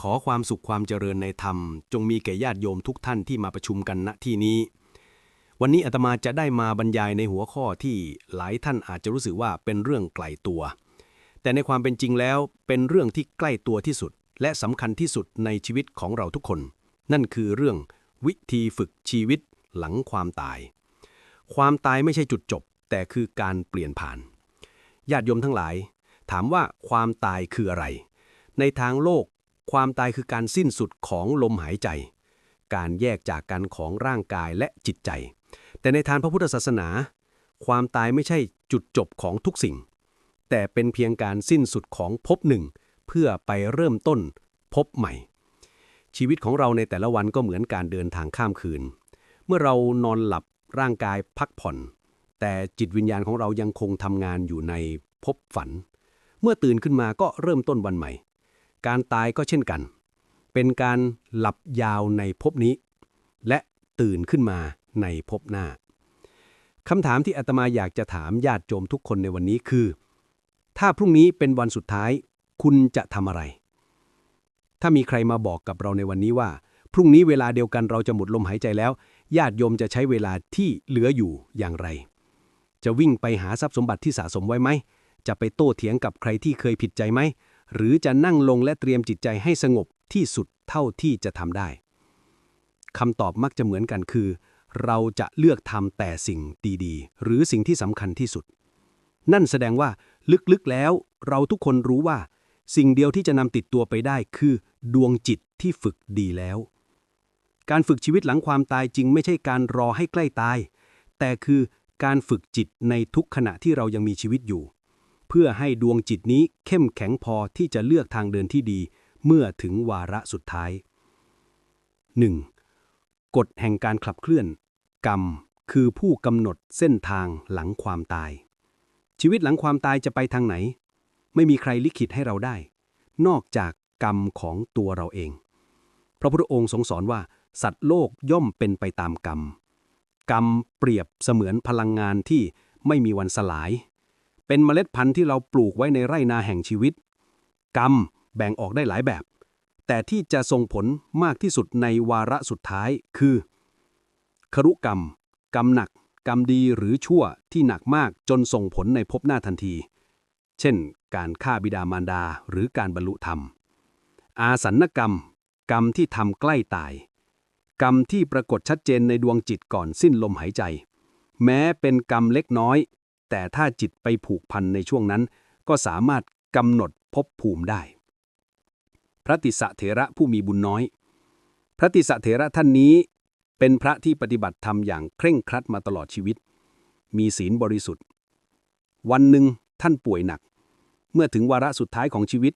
ขอความสุขความเจริญในธรรม จงมีแก่ญาติโยมทุกท่านที่มาประชุมกันณที่นี้ วันนี้อาตมาจะได้มาบรรยายในหัวข้อที่หลายท่านอาจจะรู้สึกว่าเป็นเรื่องไกลตัว แต่ในความเป็นจริงแล้วเป็นเรื่องที่ใกล้ตัวที่สุด และสำคัญที่สุดในชีวิตของเราทุกคน นั่นคือเรื่องวิธีฝึกชีวิตหลังความตาย ความตายไม่ใช่จุดจบ แต่คือการเปลี่ยนผ่าน ญาติโยมทั้งหลาย ถามว่าความตายคืออะไร ในทางโลก ความตายคือการสิ้นสุดของลมหายใจ การแยกจากกันของร่างกายและจิตใจ แต่ในทางพระพุทธศาสนา ความตายไม่ใช่จุดจบของทุกสิ่ง แต่เป็นเพียงการสิ้นสุดของภพหนึ่ง เพื่อไปเริ่มต้นภพใหม่ ชีวิตของเราในแต่ละวันก็เหมือนการเดินทางข้ามคืน เมื่อเรานอนหลับร่างกายพักผ่อน แต่จิตวิญญาณของเรายังคงทำงานอยู่ในภพฝัน เมื่อตื่นขึ้นมาก็เริ่มต้นวันใหม่ การตายก็เช่นกัน เป็นการหลับยาวในภพนี้ และตื่นขึ้นมาในภพหน้าคำถามที่อาตมาอยากจะถามญาติโยมทุกคนในวันนี้คือ ถ้าพรุ่งนี้เป็นวันสุดท้ายคุณจะทำอะไร ถ้ามีใครมาบอกกับเราในวันนี้ว่า พรุ่งนี้เวลาเดียวกันเราจะหมดลมหายใจแล้ว ญาติโยมจะใช้เวลาที่เหลืออยู่อย่างไร จะวิ่งไปหาทรัพย์สมบัติที่สะสมไว้ไหม จะไปโต้เถียงกับใครที่เคยผิดใจไหม หรือจะนั่งลงและเตรียมจิตใจให้สงบที่สุดเท่าที่จะทำได้คำตอบมักจะเหมือนกันคือ เราจะเลือกทำแต่สิ่งดีๆ หรือสิ่งที่สำคัญที่สุด นั่นแสดงว่าลึกๆแล้วเราทุกคนรู้ว่า สิ่งเดียวที่จะนำติดตัวไปได้คือ ดวงจิตที่ฝึกดีแล้ว การฝึกชีวิตหลังความตายจริงไม่ใช่การรอให้ใกล้ตาย แต่คือการฝึกจิตในทุกขณะที่เรายังมีชีวิตอยู่ พื่อให้ดวงจิตนี้เข้มแข็งพอที่จะเลือกทางเดินที่ดี เมื่อถึงวาระสุดท้าย 1. กฎแห่งการขับเคลื่อน กรรมคือผู้กำหนดเส้นทางหลังความตาย ชีวิตหลังความตายจะไปทางไหน ไม่มีใครลิขิตให้เราได้ นอกจากกรรมของตัวเราเอง พระพุทธองค์ทรงสอนว่า สัตว์โลกย่อมเป็นไปตามกรรม กรรมเปรียบเสมือนพลังงานที่ไม่มีวันสลาย เป็นเมล็ดพันธุ์ที่เราปลูกไว้ในไร่นาแห่งชีวิต กรรมแบ่งออกได้หลายแบบ แต่ที่จะส่งผลมากที่สุดในวาระสุดท้ายคือ ครุกรรม กรรมหนัก กรรมดีหรือชั่วที่หนักมากจนส่งผลในภพหน้าทันที เช่น การฆ่าบิดามารดาหรือการบรรลุธรรม อาสันนกรรม กรรมที่ทำใกล้ตาย กรรมที่ปรากฏชัดเจนในดวงจิตก่อนสิ้นลมหายใจ แม้เป็นกรรมเล็กน้อย แต่ถ้าจิตไปผูกพันในช่วงนั้น ก็สามารถกำหนดภพภูมิได้ พระติสะเถระผู้มีบุญน้อย พระติสสะเถระท่านนี้ เป็นพระที่ปฏิบัติธรรมอย่างเคร่งครัดมาตลอดชีวิต มีศีลบริสุทธิ์ วันหนึ่งท่านป่วยหนัก เมื่อถึงวาระสุดท้ายของชีวิต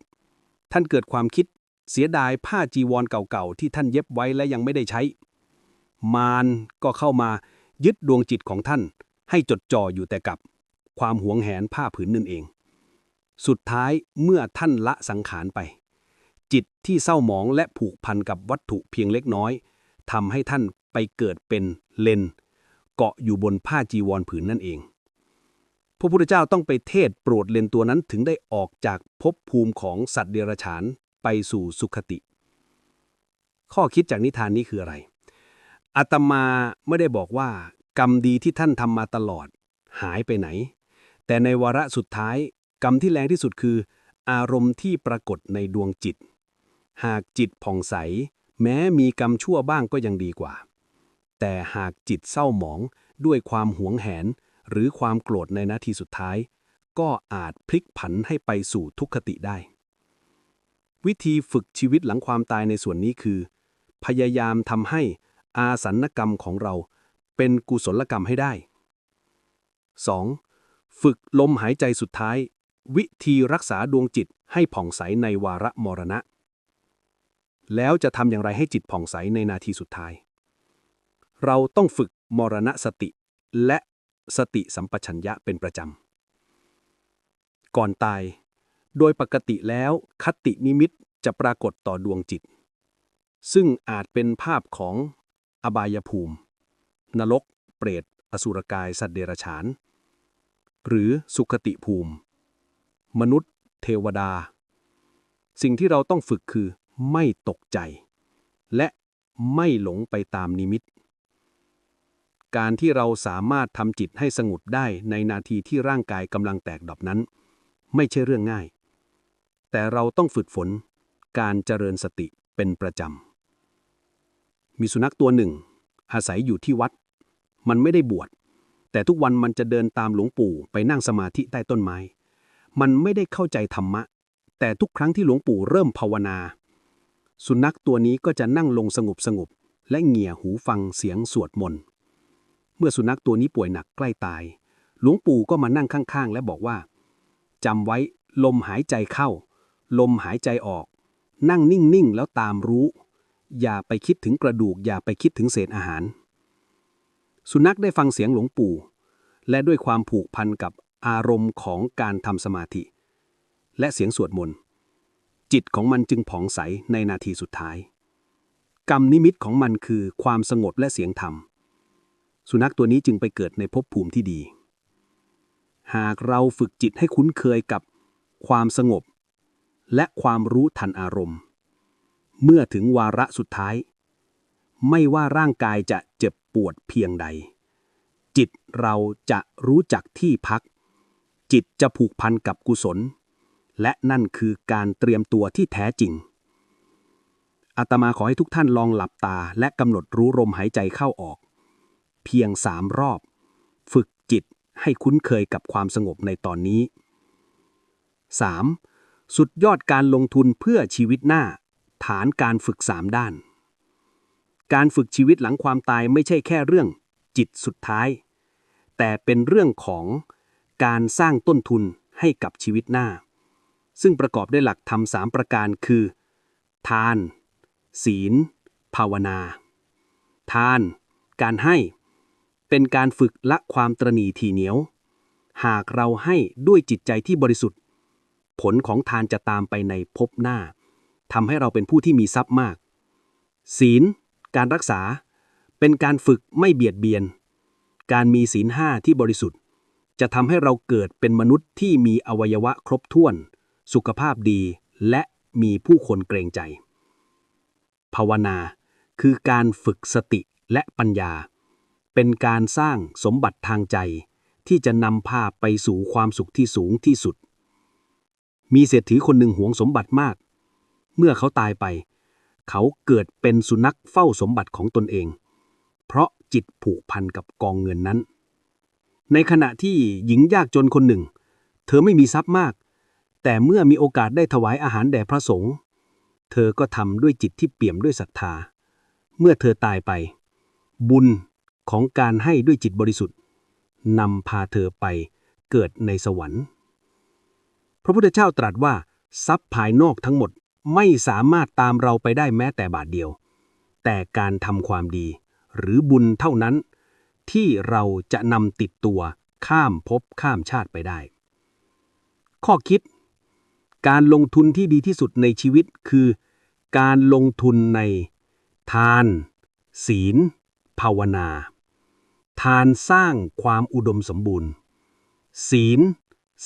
ท่านเกิดความคิดเสียดายผ้าจีวรเก่าๆ ที่ท่านเย็บไว้และยังไม่ได้ใช้ มารก็เข้ามายึดดวงจิตของท่านให้จดจ่ออยู่แต่กับ ความหวงแหนผ้าผืนนั่นเอง สุดท้ายเมื่อท่านละสังขารไป จิตที่เศร้าหมองและผูกพันกับวัตถุเพียงเล็กน้อยทำให้ท่านไปเกิดเป็นเลนเกาะอยู่บนผ้าจีวรผืนนั่นเอง พระพุทธเจ้าต้องไปเทศโปรดเลนตัวนั้นถึงได้ออกจากภพภูมิของสัตว์เดรัจฉานไปสู่สุขติ ข้อคิดจากนิทานนี้คืออะไรอาตมาไม่ได้บอกว่ากรรมดีที่ท่านทำมาตลอด หายไปไหน แต่ในวาระสุดท้าย กรรมที่แรงที่สุดคือ อารมณ์ที่ปรากฏในดวงจิต หากจิตผ่องใส แม้มีกรรมชั่วบ้างก็ยังดีกว่า แต่หากจิตเศร้าหมองด้วยความหวงแหน หรือความโกรธในนาทีสุดท้าย ก็อาจพลิกผันให้ไปสู่ทุกขติได้ วิธีฝึกชีวิตหลังความตายในส่วนนี้คือ พยายามทำให้อาสันกรรมของเราเป็นกุศลกรรมให้ได้ 2. ฝึกลมหายใจสุดท้าย วิธีรักษาดวงจิตให้ผ่องใสในวาระมรณะ แล้วจะทำอย่างไรให้จิตผ่องใสในนาทีสุดท้าย เราต้องฝึกมรณะสติ และสติสัมปชัญญะเป็นประจำ ก่อนตาย โดยปกติแล้วคตินิมิตจะปรากฏต่อดวงจิต ซึ่งอาจเป็นภาพของอบายภูมิ นรก เปรต อสุรกาย สัตว์เดรัจฉาน หรือสุขติภูมิ มนุษย์ เทวดา สิ่งที่เราต้องฝึกคือไม่ตกใจ และไม่หลงไปตามนิมิต การที่เราสามารถทำจิตให้สงบได้ในนาทีที่ร่างกายกำลังแตกดับนั้น ไม่ใช่เรื่องง่าย แต่เราต้องฝึกฝน การเจริญสติเป็นประจำมีสุนัขตัวหนึ่ง อาศัยอยู่ที่วัด มันไม่ได้บวช แต่ทุกวันมันจะเดินตามหลวงปู่ไปนั่งสมาธิใต้ต้นไม้ มันไม่ได้เข้าใจธรรมะ แต่ทุกครั้งที่หลวงปู่เริ่มภาวนา สุนัขตัวนี้ก็จะนั่งลงสงบสงบและเงี่ยหูฟังเสียงสวดมนต์เมื่อสุนัขตัวนี้ป่วยหนักใกล้ตาย หลวงปู่ก็มานั่งข้างๆ และบอกว่าจำไว้ลมหายใจเข้า ลมหายใจออก นั่งนิ่งๆ แล้วตามรู้ อย่าไปคิดถึงกระดูก อย่าไปคิดถึงเศษอาหาร สุนัขได้ฟังเสียงหลวงปู่ และด้วยความผูกพันกับอารมณ์ของการทำสมาธิ และเสียงสวดมนต์ จิตของมันจึงผ่องใสในนาทีสุดท้าย กรรมนิมิตของมันคือความสงบและเสียงธรรม สุนัขตัวนี้จึงไปเกิดในภพภูมิที่ดี หากเราฝึกจิตให้คุ้นเคยกับความสงบ และความรู้ทันอารมณ์ เมื่อถึงวาระสุดท้าย ไม่ว่าร่างกายจะเจ็บ ปวดเพียงใด จิตเราจะรู้จักที่พัก จิตจะผูกพันกับกุศล และนั่นคือการเตรียมตัวที่แท้จริงอาตมาขอให้ทุกท่านลองหลับตาและกำหนดรู้ลมหายใจเข้าออก เพียงสามรอบ ฝึกจิตให้คุ้นเคยกับความสงบในตอนนี้ 3. สุดยอดการลงทุนเพื่อชีวิตหน้า ฐานการฝึกสามด้าน การฝึกชีวิตหลังความตายไม่ใช่แค่เรื่องจิตสุดท้าย แต่เป็นเรื่องของการสร้างต้นทุนให้กับชีวิตหน้า ซึ่งประกอบด้วยหลักธรรมสามประการคือ ทาน ศีล ภาวนา ทาน การให้ เป็นการฝึกละความตรณีทีเหนียว หากเราให้ด้วยจิตใจที่บริสุทธิ์ ผลของทานจะตามไปในภพหน้าทำให้เราเป็นผู้ที่มีทรัพย์มาก ศีล การรักษา เป็นการฝึกไม่เบียดเบียน การมีศีลห้าที่บริสุทธิ์ จะทำให้เราเกิดเป็นมนุษย์ที่มีอวัยวะครบถ้วน สุขภาพดีและมีผู้คนเกรงใจ ภาวนา คือการฝึกสติและปัญญา เป็นการสร้างสมบัติทางใจ ที่จะนำพาไปสู่ความสุขที่สูงที่สุด มีเศรษฐีคนหนึ่งหวงสมบัติมาก เมื่อเขาตายไป เขาเกิดเป็นสุนัขเฝ้าสมบัติของตนเอง เพราะจิตผูกพันกับกองเงินนั้น ในขณะที่หญิงยากจนคนหนึ่ง เธอไม่มีทรัพย์มาก แต่เมื่อมีโอกาสได้ถวายอาหารแด่พระสงฆ์เธอก็ทำด้วยจิตที่เปี่ยมด้วยศรัทธา เมื่อเธอตายไป บุญของการให้ด้วยจิตบริสุทธิ์นำพาเธอไปเกิดในสวรรค์ พระพุทธเจ้าตรัสว่า ทรัพย์ภายนอกทั้งหมด ไม่สามารถตามเราไปได้แม้แต่บาทเดียว แต่การทำความดี หรือบุญเท่านั้น ที่เราจะนำติดตัวข้ามภพข้ามชาติไปได้ ข้อคิด การลงทุนที่ดีที่สุดในชีวิตคือ การลงทุนใน ทาน ศีล ภาวนา ทานสร้างความอุดมสมบูรณ์ ศีล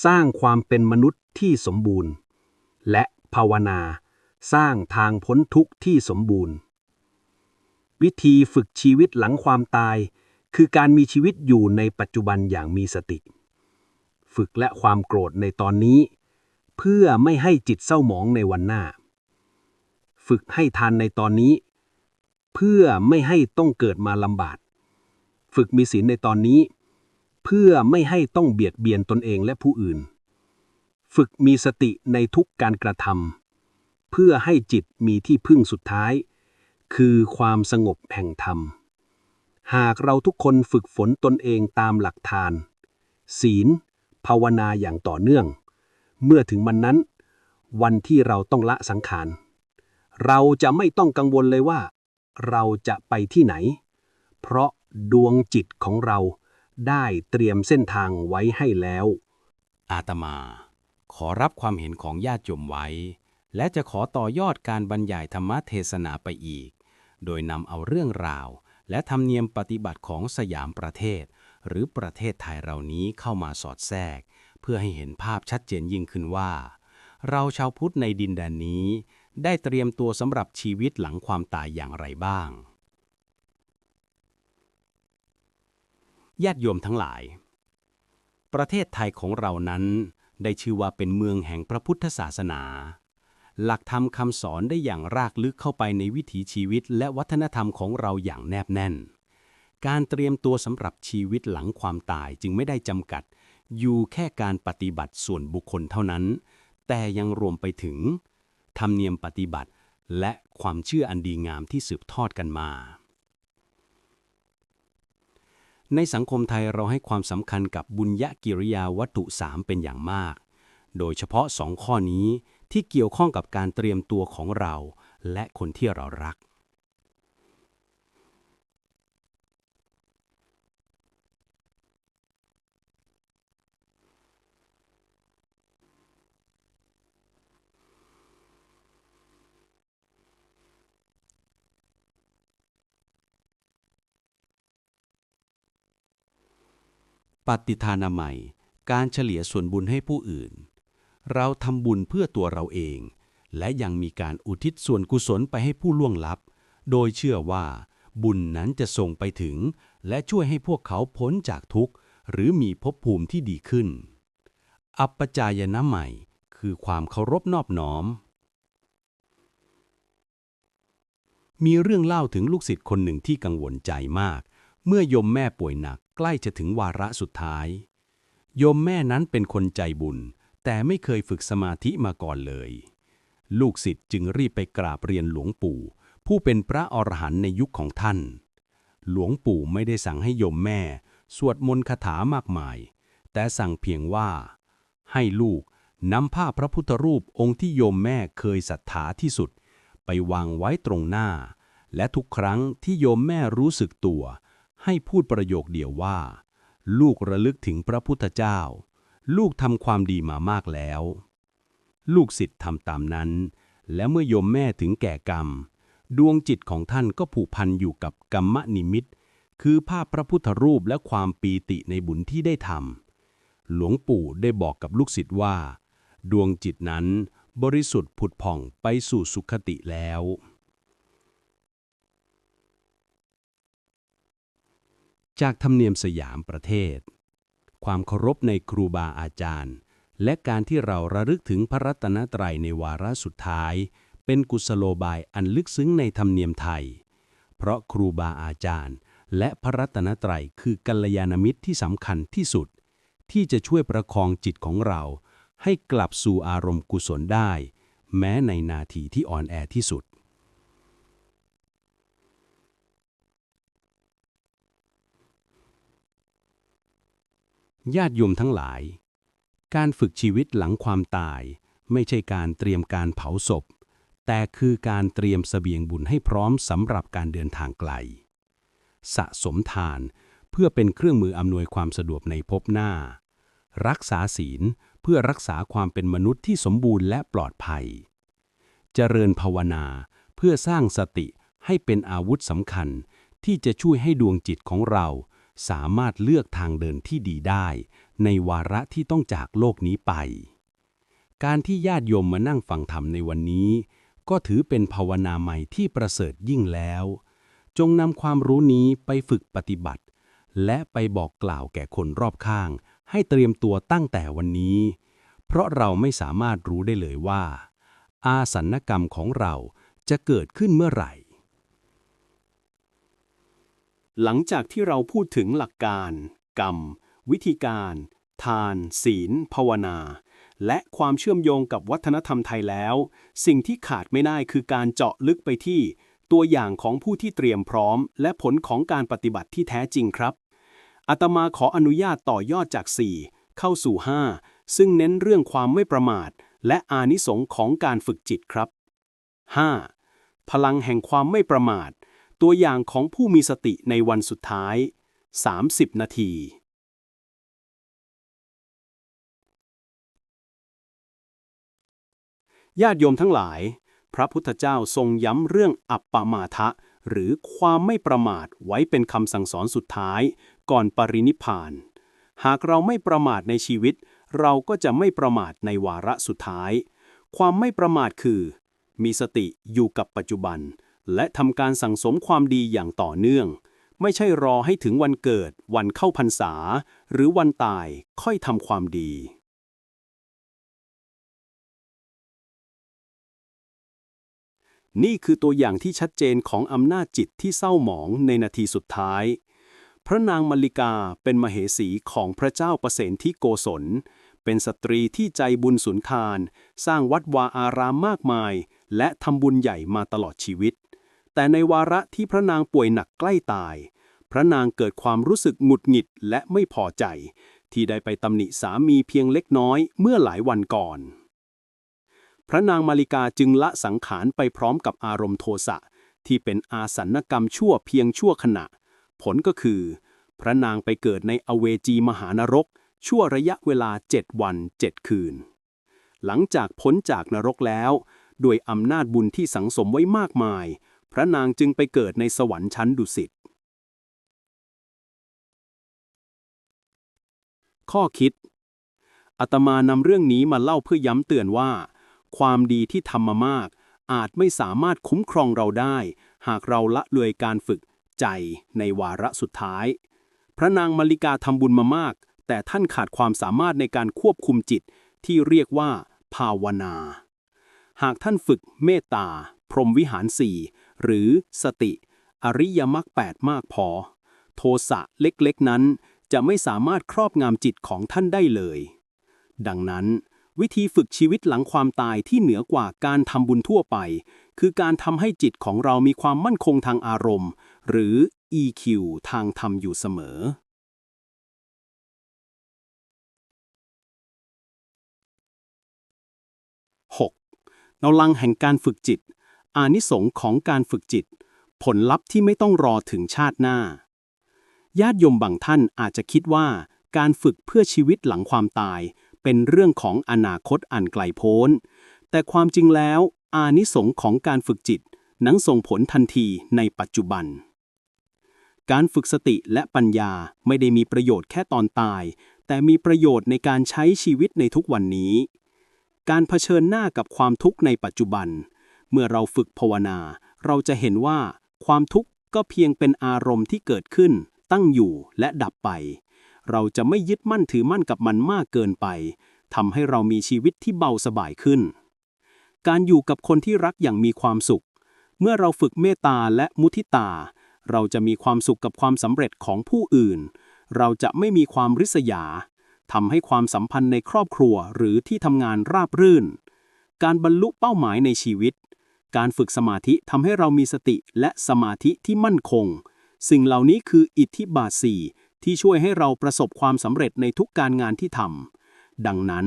สร้างความเป็นมนุษย์ที่สมบูรณ์ และภาวนา สร้างทางพ้นทุกข์ที่สมบูรณ์ วิธีฝึกชีวิตหลังความตาย คือการมีชีวิตอยู่ในปัจจุบันอย่างมีสติ ฝึกและความโกรธในตอนนี้ เพื่อไม่ให้จิตเศร้าหมองในวันหน้า ฝึกให้ทานในตอนนี้ เพื่อไม่ให้ต้องเกิดมาลำบาก ฝึกมีศีลในตอนนี้ เพื่อไม่ให้ต้องเบียดเบียนตนเองและผู้อื่น ฝึกมีสติในทุกการกระทำ เพื่อให้จิตมีที่พึ่งสุดท้าย คือความสงบแห่งธรรม หากเราทุกคนฝึกฝนตนเองตามหลักทาน ศีล ภาวนาอย่างต่อเนื่อง เมื่อถึงวันนั้น วันที่เราต้องละสังขาร เราจะไม่ต้องกังวลเลยว่า เราจะไปที่ไหน เพราะดวงจิตของเราได้เตรียมเส้นทางไว้ให้แล้ว อาตมา ขอรับความเห็นของญาติโยมไว้ และจะขอต่อยอดการบรรยายธรรมเทศนาไปอีก โดยนำเอาเรื่องราว และธรรมเนียมปฏิบัติของสยามประเทศ หรือประเทศไทยเรานี้เข้ามาสอดแทรก เพื่อให้เห็นภาพชัดเจนยิ่งขึ้นว่า เราชาวพุทธในดินแดนนี้ ได้เตรียมตัวสำหรับชีวิตหลังความตายอย่างไรบ้างญาติโยมทั้งหลาย ประเทศไทยของเรานั้นได้ชื่อว่าเป็นเมืองแห่งพระพุทธศาสนา หลักธรรมคำสอนได้อย่างรากลึกเข้าไปในวิถีชีวิต และวัฒนธรรมของเราอย่างแนบแน่น การเตรียมตัวสำหรับชีวิตหลังความตายจึงไม่ได้จำกัด อยู่แค่การปฏิบัติส่วนบุคคลเท่านั้น แต่ยังรวมไปถึง ธรรมเนียมปฏิบัติ และความเชื่ออันดีงามที่สืบทอดกันมาในสังคมไทยเราให้ความสำคัญกับบุญญกิริยาวัตถุสามเป็นอย่างมาก โดยเฉพาะสองข้อนี้ ที่เกี่ยวข้องกับการเตรียมตัวของเรา และคนที่เรารัก ปฏิทานาใหม่ การเฉลี่ยส่วนบุญให้ผู้อื่น เราทำบุญเพื่อตัวเราเอง และยังมีการอุทิศส่วนกุศลไปให้ผู้ล่วงลับ โดยเชื่อว่าบุญนั้นจะส่งไปถึง และช่วยให้พวกเขาพ้นจากทุกข์ หรือมีภพภูมิที่ดีขึ้น อัปปจายนะใหม่ คือความเคารพนอบน้อม มีเรื่องเล่าถึงลูกศิษย์คนหนึ่งที่กังวลใจมาก เมื่อยมแม่ป่วยหนักใกล้จะถึงวาระสุดท้ายโยมแม่นั้นเป็นคนใจบุญ แต่ไม่เคยฝึกสมาธิมาก่อนเลย ลูกศิษย์จึงรีบไปกราบเรียนหลวงปู่ ผู้เป็นพระอรหันต์ในยุคของท่าน หลวงปู่ไม่ได้สั่งให้โยมแม่ สวดมนต์คาถามากมาย แต่สั่งเพียงว่า ให้ลูกนำผ้าพระพุทธรูปองค์ที่โยมแม่เคยศรัทธาที่สุด ไปวางไว้ตรงหน้า และทุกครั้งที่โยมแม่รู้สึกตัว ให้พูดประโยคเดียวว่า ลูกระลึกถึงพระพุทธเจ้า ลูกทำความดีมามากแล้ว ลูกศิษย์ทำตามนั้น และเมื่อโยมแม่ถึงแก่กรรม ดวงจิตของท่านก็ผูกพันอยู่กับกรรมนิมิต คือภาพพระพุทธรูปและความปีติในบุญที่ได้ทำหลวงปู่ได้บอกกับลูกศิษย์ว่า ดวงจิตนั้นบริสุทธิ์ผุดผ่องไปสู่สุขติแล้ว จากธรรมเนียมสยามประเทศ ความเคารพในครูบาอาจารย์ และการที่เราระลึกถึงพระรัตนตรัยในวาระสุดท้าย เป็นกุศโลบายอันลึกซึ้งในธรรมเนียมไทย เพราะครูบาอาจารย์ และพระรัตนตรัยคือกัลยาณมิตรที่สำคัญที่สุด ที่จะช่วยประคองจิตของเรา ให้กลับสู่อารมณ์กุศลได้ แม้ในนาทีที่อ่อนแอที่สุด ญาติโยมทั้งหลาย การฝึกชีวิตหลังความตาย ไม่ใช่การเตรียมการเผาศพ แต่คือการเตรียมเสบียงบุญให้พร้อมสำหรับการเดินทางไกล สะสมทานเพื่อเป็นเครื่องมืออำนวยความสะดวกในภพหน้า รักษาศีลเพื่อรักษาความเป็นมนุษย์ที่สมบูรณ์และปลอดภัย เจริญภาวนาเพื่อสร้างสติให้เป็นอาวุธสำคัญที่จะช่วยให้ดวงจิตของเรา สามารถเลือกทางเดินที่ดีได้ ในวาระที่ต้องจากโลกนี้ไป การที่ญาติโยมมานั่งฟังธรรมในวันนี้ ก็ถือเป็นภาวนาใหม่ที่ประเสริฐยิ่งแล้ว จงนำความรู้นี้ไปฝึกปฏิบัติ และไปบอกกล่าวแก่คนรอบข้าง ให้เตรียมตัวตั้งแต่วันนี้ เพราะเราไม่สามารถรู้ได้เลยว่า อาสันกรรมของเราจะเกิดขึ้นเมื่อไหร่ หลังจากที่เราพูดถึงหลักการ กรรม วิธีการ ทาน ศีล ภาวนา และความเชื่อมโยงกับวัฒนธรรมไทยแล้ว สิ่งที่ขาดไม่ได้คือการเจาะลึกไปที่ ตัวอย่างของผู้ที่เตรียมพร้อม และผลของการปฏิบัติที่แท้จริงครับอาตมาขออนุญาตต่อยอดจาก 4 เข้าสู่ 5 ซึ่งเน้นเรื่องความไม่ประมาท และอานิสงค์ของการฝึกจิตครับ 5. พลังแห่งความไม่ประมาท ตัวอย่างของผู้มีสติในวันสุดท้าย 30 นาทีญาติโยมทั้งหลาย พระพุทธเจ้าทรงย้ำเรื่องอัปปมาทะ หรือความไม่ประมาทไว้เป็นคำสั่งสอนสุดท้าย ก่อนปรินิพพาน หากเราไม่ประมาทในชีวิต เราก็จะไม่ประมาทในวาระสุดท้าย ความไม่ประมาทคือ มีสติอยู่กับปัจจุบัน และทำการสั่งสมความดีอย่างต่อเนื่อง ไม่ใช่รอให้ถึงวันเกิด วันเข้าพรรษา หรือวันตายค่อยทำความดี นี่คือตัวอย่างที่ชัดเจนของอำนาจจิตที่เศร้าหมองในนาทีสุดท้าย พระนางมัลลิกาเป็นมเหสีของพระเจ้าประเสนที่โกศลเป็นสตรีที่ใจบุญสุนทาน สร้างวัดวาอารามมากมาย และทำบุญใหญ่มาตลอดชีวิต แต่ในวาระที่พระนางป่วยหนักใกล้ตาย พระนางเกิดความรู้สึกหงุดหงิดและไม่พอใจ ที่ได้ไปตำหนิสามีเพียงเล็กน้อยเมื่อหลายวันก่อน พระนางมาริกาจึงละสังขารไปพร้อมกับอารมณ์โทสะที่เป็นอาสันกรรมชั่วเพียงชั่วขณะ ผลก็คือ พระนางไปเกิดในอเวจีมหานรก ชั่วระยะเวลาเจ็ดวันเจ็ดคืน หลังจากพ้นจากนรกแล้ว ด้วยอำนาจบุญที่สังสมไว้มากมาย พระนางจึงไปเกิดในสวรรค์ชั้นดุสิต ข้อคิด อาตมานำเรื่องนี้มาเล่าเพื่อย้ำเตือนว่า ความดีที่ทำมามาก อาจไม่สามารถคุ้มครองเราได้ หากเราละเลยการฝึกใจในวาระสุดท้าย พระนางมาริกาทำบุญมามาก แต่ท่านขาดความสามารถในการควบคุมจิตที่เรียกว่า ภาวนา หากท่านฝึกเมตตา พรหมวิหารสี่ หรือสติ อริยมรรคแปดมากพอ โทสะเล็กๆนั้น จะไม่สามารถครอบงำจิตของท่านได้เลย ดังนั้นวิธีฝึกชีวิตหลังความตายที่เหนือกว่าการทำบุญทั่วไป คือการทำให้จิตของเรามีความมั่นคงทางอารมณ์ หรือ EQ ทางธรรมอยู่เสมอ 6. กำลังแห่งการฝึกจิต อานิสงของการฝึกจิต ผลลัพธ์ที่ไม่ต้องรอถึงชาติหน้า ญาติโยมบางท่านอาจจะคิดว่า การฝึกเพื่อชีวิตหลังความตาย เป็นเรื่องของอนาคตอันไกลโพ้น แต่ความจริงแล้ว อานิสงของการฝึกจิตนังส่งผลทันทีในปัจจุบัน การฝึกสติและปัญญาไม่ได้มีประโยชน์แค่ตอนตาย แต่มีประโยชน์ในการใช้ชีวิตในทุกวันนี้ การเผชิญหน้ากับความทุกข์ในปัจจุบัน เมื่อเราฝึกภาวนา เราจะเห็นว่า ความทุกข์ก็เพียงเป็นอารมณ์ที่เกิดขึ้น ตั้งอยู่และดับไป เราจะไม่ยึดมั่นถือมั่นกับมันมากเกินไปทำให้เรามีชีวิตที่เบาสบายขึ้น การอยู่กับคนที่รักอย่างมีความสุข เมื่อเราฝึกเมตตาและมุทิตา เราจะมีความสุขกับความสำเร็จของผู้อื่น เราจะไม่มีความริษยาทำให้ความสัมพันธ์ในครอบครัวหรือที่ทำงานราบรื่น การบรรลุเป้าหมายในชีวิต การฝึกสมาธิทำให้เรามีสติและสมาธิที่มั่นคง สิ่งเหล่านี้คืออิทธิบาทสี่ที่ช่วยให้เราประสบความสำเร็จในทุกการงานที่ทำดังนั้น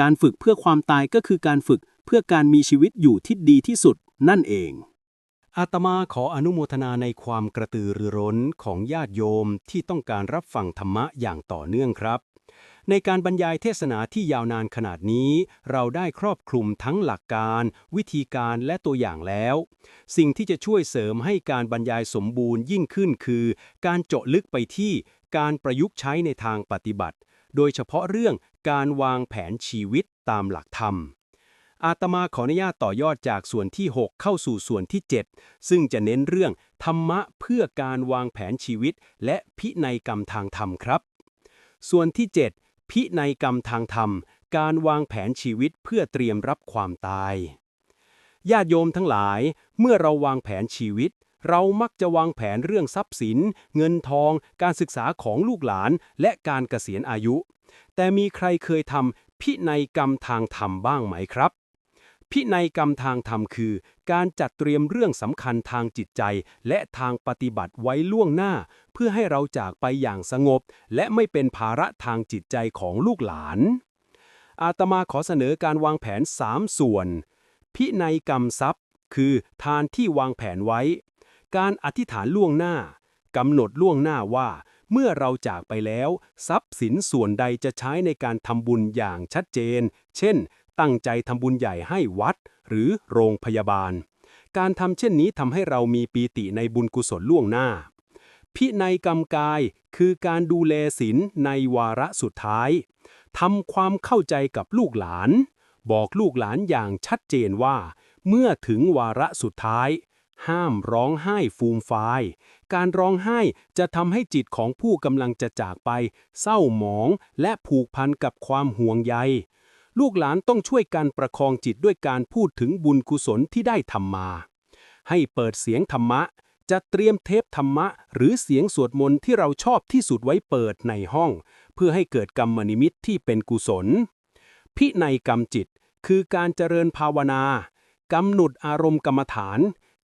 การฝึกเพื่อความตายก็คือการฝึกเพื่อการมีชีวิตอยู่ที่ดีที่สุดนั่นเองอาตมาขออนุโมทนาในความกระตือรือร้นของญาติโยมที่ต้องการรับฟังธรรมะอย่างต่อเนื่องครับ ในการบรรยายเทศนาที่ยาวนานขนาดนี้ เราได้ครอบคลุมทั้งหลักการ วิธีการและตัวอย่างแล้ว สิ่งที่จะช่วยเสริมให้การบรรยายสมบูรณ์ยิ่งขึ้นคือ การเจาะลึกไปที่การประยุกต์ใช้ในทางปฏิบัติ โดยเฉพาะเรื่องการวางแผนชีวิตตามหลักธรรมอาตมาขออนุญาตต่อยอดจากส่วนที่ 6 เข้าสู่ส่วนที่ 7 ซึ่งจะเน้นเรื่อง ธรรมะเพื่อการวางแผนชีวิต และพินัยกรรมทางธรรมครับ ส่วนที่7 พินัยกรรมทางธรรม การวางแผนชีวิตเพื่อเตรียมรับความตาย ญาติโยมทั้งหลาย เมื่อเราวางแผนชีวิต เรามักจะวางแผนเรื่องทรัพย์สิน เงินทอง การศึกษาของลูกหลาน และการเกษียณอายุ แต่มีใครเคยทำพินัยกรรมทางธรรมบ้างไหมครับ พินัยกรรมทางธรรมคือ การจัดเตรียมเรื่องสำคัญทางจิตใจ และทางปฏิบัติไว้ล่วงหน้า เพื่อให้เราจากไปอย่างสงบ และไม่เป็นภาระทางจิตใจของลูกหลาน อาตมาขอเสนอการวางแผน 3 ส่วน พินัยกรรมทรัพย์ คือ ทานที่วางแผนไว้ การอธิษฐานล่วงหน้ากำหนดล่วงหน้าว่าเมื่อเราจากไปแล้ว ทรัพย์สินส่วนใดจะใช้ในการทำบุญอย่างชัดเจน เช่น ตั้งใจทำบุญใหญ่ให้วัด หรือโรงพยาบาล การทำเช่นนี้ทำให้เรามีปีติในบุญกุศลล่วงหน้า พินัยกรรมกายคือการดูแลศีลในวาระสุดท้ายทำความเข้าใจกับลูกหลาน บอกลูกหลานอย่างชัดเจนว่า เมื่อถึงวาระสุดท้าย ห้ามร้องไห้ฟูมฟาย การร้องไห้จะทำให้จิตของผู้กำลังจะจากไป เศร้าหมองและผูกพันกับความห่วงใย ลูกหลานต้องช่วยกันประคองจิตด้วยการพูดถึงบุญกุศลที่ได้ทำมา ให้เปิดเสียงธรรมะ จะเตรียมเทปธรรมะ หรือเสียงสวดมนต์ที่เราชอบที่สุดไว้เปิดในห้อง เพื่อให้เกิดกรรมนิมิตที่เป็นกุศล พิในกรรมจิตคือการเจริญภาวนากำหนดอารมณ์กรรมฐาน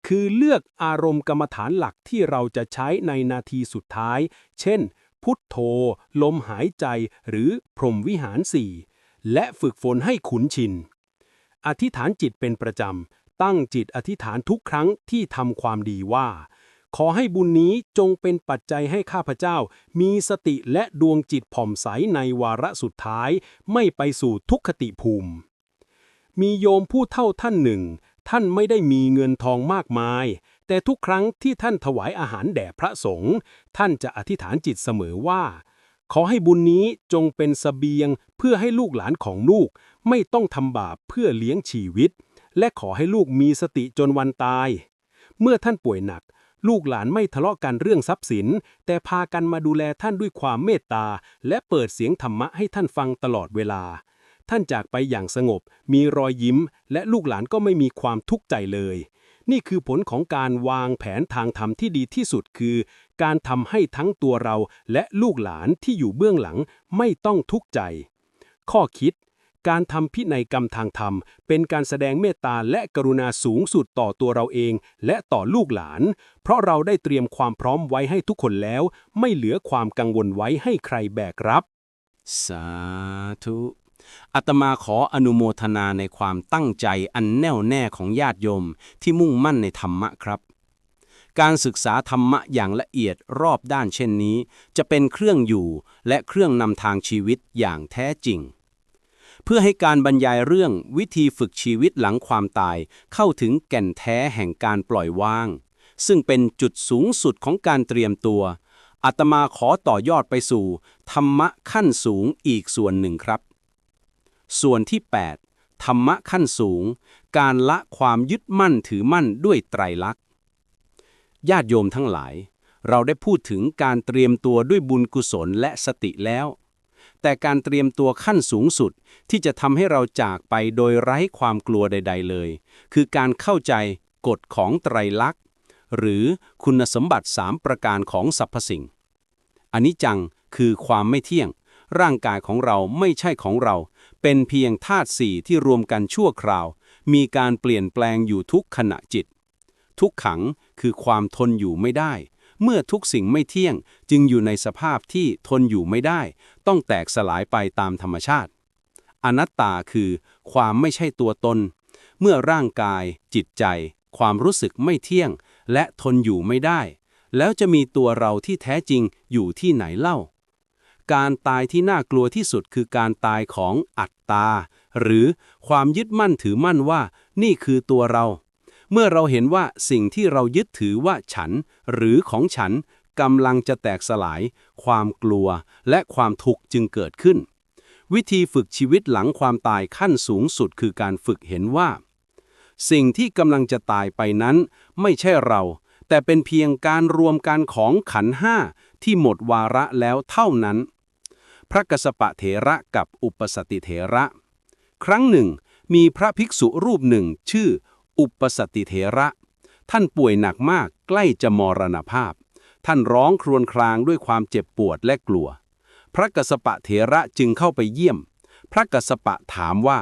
คือเลือกอารมณ์กรรมฐานหลักที่เราจะใช้ในนาทีสุดท้าย เช่น พุทโธ ลมหายใจ หรือพรหมวิหารสี่ และฝึกฝนให้ขุนชิน อธิษฐานจิตเป็นประจำ ตั้งจิตอธิษฐานทุกครั้งที่ทำความดีว่า ขอให้บุญนี้จงเป็นปัจจัยให้ข้าพเจ้า มีสติและดวงจิตผ่องใสในวาระสุดท้าย ไม่ไปสู่ทุกขติภูมิ มีโยมผู้เท่าท่านหนึ่ง ท่านไม่ได้มีเงินทองมากมาย แต่ทุกครั้งที่ท่านถวายอาหารแด่พระสงฆ์ท่านจะอธิษฐานจิตเสมอว่า ขอให้บุญนี้จงเป็นสเสบียงเพื่อให้ลูกหลานของลูก ไม่ต้องทำบาปเพื่อเลี้ยงชีวิต และขอให้ลูกมีสติจนวันตาย เมื่อท่านป่วยหนัก ลูกหลานไม่ทะเลาะกันเรื่องทรัพย์สิน แต่พากันมาดูแลท่านด้วยความเมตตา และเปิดเสียงธรรมะให้ท่านฟังตลอดเวลา ท่านจากไปอย่างสงบ มีรอยยิ้ม และลูกหลานก็ไม่มีความทุกข์ใจเลย นี่คือผลของการวางแผนทางธรรมที่ดีที่สุดคือ การทำให้ทั้งตัวเราและลูกหลานที่อยู่เบื้องหลังไม่ต้องทุกข์ใจ ข้อคิด การทำพินัยกรรมทางธรรม เป็นการแสดงเมตตาและกรุณาสูงสุดต่อตัวเราเองและต่อลูกหลาน เพราะเราได้เตรียมความพร้อมไว้ให้ทุกคนแล้ว ไม่เหลือความกังวลไว้ให้ใครแบกรับ สาธุ อาตมาขออนุโมทนาในความตั้งใจอันแน่วแน่ของญาติโยมที่มุ่งมั่นในธรรมะครับ การศึกษาธรรมะอย่างละเอียดรอบด้านเช่นนี้ จะเป็นเครื่องอยู่และเครื่องนำทางชีวิตอย่างแท้จริง เพื่อให้การบรรยายเรื่องวิธีฝึกชีวิตหลังความตายเข้าถึงแก่นแท้แห่งการปล่อยวาง ซึ่งเป็นจุดสูงสุดของการเตรียมตัวอาตมาขอต่อยอดไปสู่ ธรรมะขั้นสูงอีกส่วนหนึ่งครับ ส่วนที่ 8 ธรรมะขั้นสูง การละความยึดมั่นถือมั่นด้วยไตรลักษณ์ญาติโยมทั้งหลาย เราได้พูดถึงการเตรียมตัวด้วยบุญกุศลและสติแล้ว แต่การเตรียมตัวขั้นสูงสุดที่จะทำให้เราจากไปโดยไร้ความกลัวใด ๆ เลย คือการเข้าใจกฎของไตรลักษณ์หรือคุณสมบัติ 3 ประการของสรรพสิ่งอันนี้จังคือความไม่เที่ยง ร่างกายของเราไม่ใช่ของเรา เป็นเพียงธาตุสี่ที่รวมกันชั่วคราว มีการเปลี่ยนแปลงอยู่ทุกขณะจิต ทุกขังคือความทนอยู่ไม่ได้ เมื่อทุกสิ่งไม่เที่ยงจึงอยู่ในสภาพที่ทนอยู่ไม่ได้ ต้องแตกสลายไปตามธรรมชาติ อนัตตาคือความไม่ใช่ตัวตน เมื่อร่างกาย จิตใจ ความรู้สึกไม่เที่ยง และทนอยู่ไม่ได้ แล้วจะมีตัวเราที่แท้จริงอยู่ที่ไหนเล่า การตายที่น่ากลัวที่สุดคือการตายของอัตตา หรือความยึดมั่นถือมั่นว่า นี่คือตัวเรา เมื่อเราเห็นว่าสิ่งที่เรายึดถือว่าฉัน หรือของฉันกำลังจะแตกสลาย ความกลัวและความทุกข์จึงเกิดขึ้น วิธีฝึกชีวิตหลังความตายขั้นสูงสุดคือการฝึกเห็นว่า สิ่งที่กำลังจะตายไปนั้น ไม่ใช่เรา แต่เป็นเพียงการรวมกันของขันห้าที่หมดวาระแล้วเท่านั้น พระกสปะเถระกับอุปสติเถระ ครั้งหนึ่ง มีพระภิกษุรูปหนึ่งชื่อ อุปสติเถระ ท่านป่วยหนักมากใกล้จะมรณภาพ ท่านร้องครวญครางด้วยความเจ็บปวดและกลัว พระกสปะเถระจึงเข้าไปเยี่ยม พระกสปะถามว่า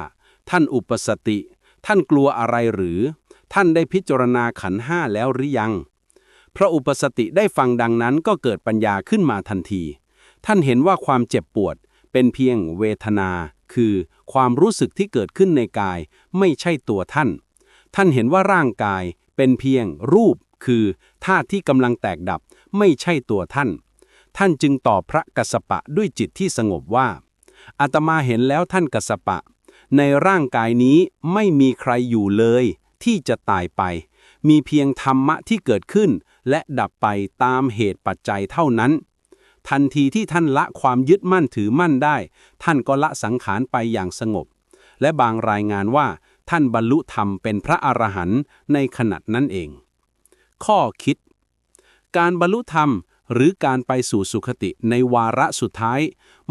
ท่านอุปสติ ท่านกลัวอะไรหรือ ท่านได้พิจารณาขันห้าแล้วหรือยัง พระอุปสติได้ฟังดังนั้นก็เกิดปัญญาขึ้นมาทันที ท่านเห็นว่าความเจ็บปวดเป็นเพียงเวทนา คือความรู้สึกที่เกิดขึ้นในกายไม่ใช่ตัวท่าน ท่านเห็นว่าร่างกายเป็นเพียงรูป คือธาตุที่กำลังแตกดับไม่ใช่ตัวท่าน ท่านจึงตอบพระกัสสปะด้วยจิตที่สงบว่าอาตมาเห็นแล้วท่านกัสสปะ ในร่างกายนี้ไม่มีใครอยู่เลย ที่จะตายไป มีเพียงธรรมะที่เกิดขึ้น และดับไปตามเหตุปัจจัยเท่านั้น ทันทีที่ท่านละความยึดมั่นถือมั่นได้ ท่านก็ละสังขารไปอย่างสงบ และบางรายงานว่า ท่านบรรลุธรรมเป็นพระอรหันต์ในขณะนั้นเอง ข้อคิด การบรรลุธรรมหรือการไปสู่สุคติในวาระสุดท้าย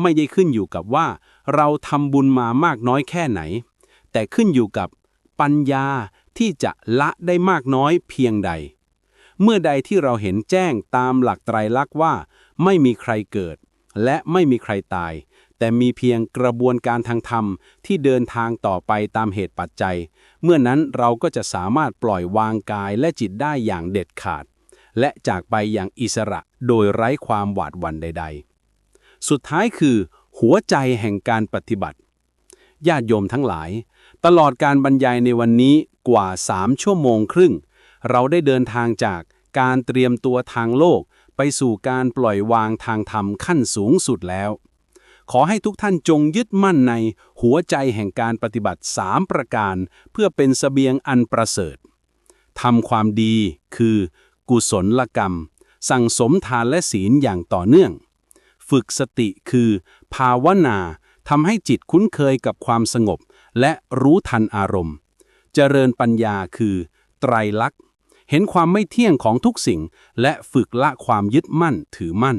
ไม่ได้ขึ้นอยู่กับว่า เราทำบุญมามากน้อยแค่ไหน แต่ขึ้นอยู่กับปัญญาที่จะละได้มากน้อยเพียงใด เมื่อใดที่เราเห็นแจ้งตามหลักไตรลักษณ์ว่า ไม่มีใครเกิด และไม่มีใครตาย แต่มีเพียงกระบวนการทางธรรมที่เดินทางต่อไปตามเหตุปัจจัย เมื่อนั้นเราก็จะสามารถปล่อยวางกายและจิตได้อย่างเด็ดขาด และจากไปอย่างอิสระโดยไร้ความหวาดหวั่นใด ๆ สุดท้ายคือ หัวใจแห่งการปฏิบัติญาติโยมทั้งหลาย ตลอดการบรรยายในวันนี้กว่า 3 ชั่วโมงครึ่ง เราได้เดินทางจากการเตรียมตัวทางโลก ไปสู่การปล่อยวางทางธรรมขั้นสูงสุดแล้ว ขอให้ทุกท่านจงยึดมั่นในหัวใจแห่งการปฏิบัติ3ประการ เพื่อเป็นเสบียงอันประเสริฐทำความดีคือ กุศลกรรม สั่งสมทานและศีลอย่างต่อเนื่อง ฝึกสติคือ ภาวนาทำให้จิตคุ้นเคยกับความสงบ และรู้ทันอารมณ์ เจริญปัญญาคือ ไตรลักษณ์ เห็นความไม่เที่ยงของทุกสิ่ง และฝึกละความยึดมั่นถือมั่น